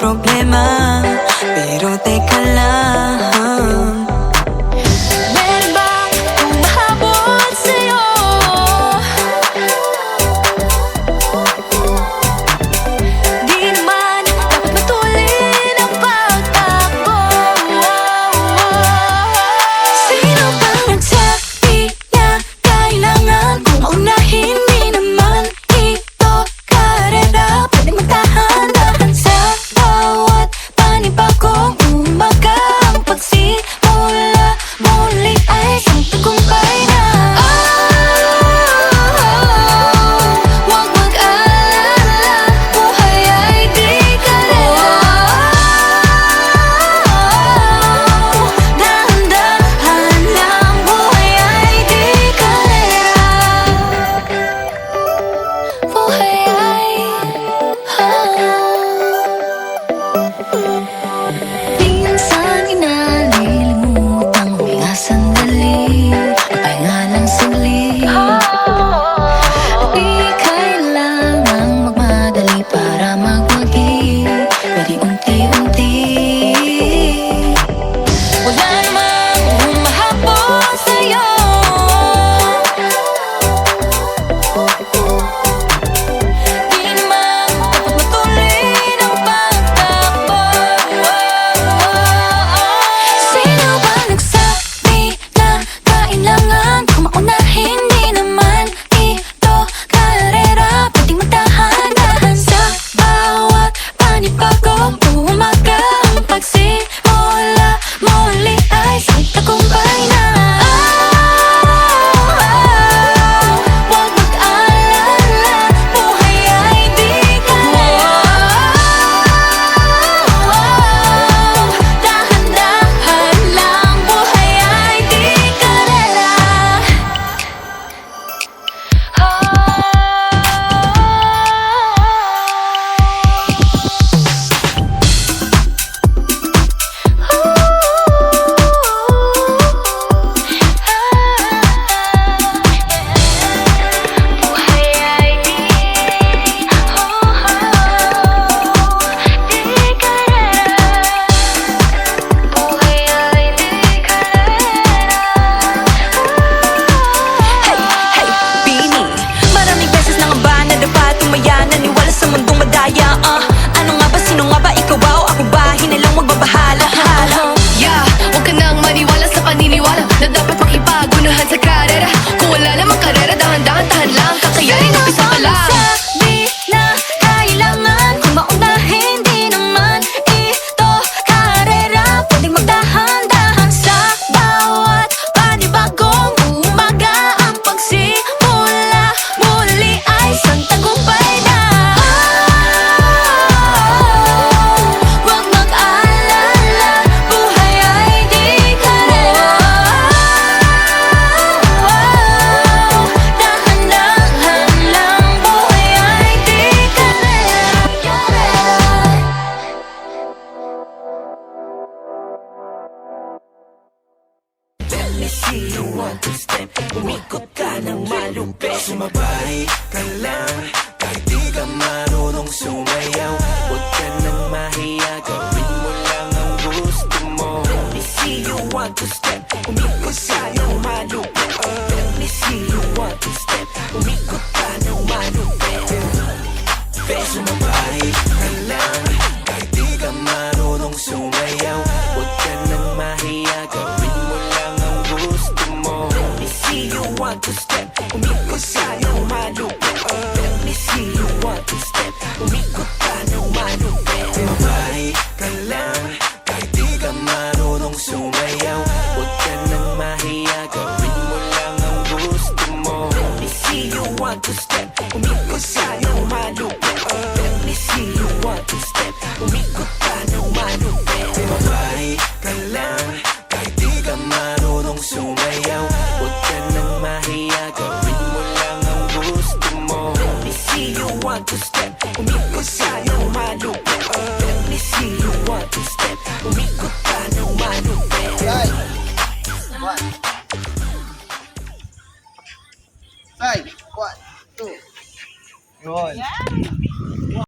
problema Pero teka lang lupit Sumabari ka lang Kahit di ka marunong sumayaw. Huwag ka nang mahiya Gawin mo lang ang gusto mo. Let me see you want to step Umikot ka nang malupit Let me see you want to step Umikot ka nang malupit Sumabari Umikot ka ng malupit Let me see you want to step. Umikot ka ng malupit Umari ka lang Kahit di ka marunong sumayaw Huwag ka nang mahiya Gawin mo lang ang gusto mo Let me see you want to step. Umikot ka ng malupit Let me see you want to step. Umikot ka ng Pagkustep, umikot sa'yo, malo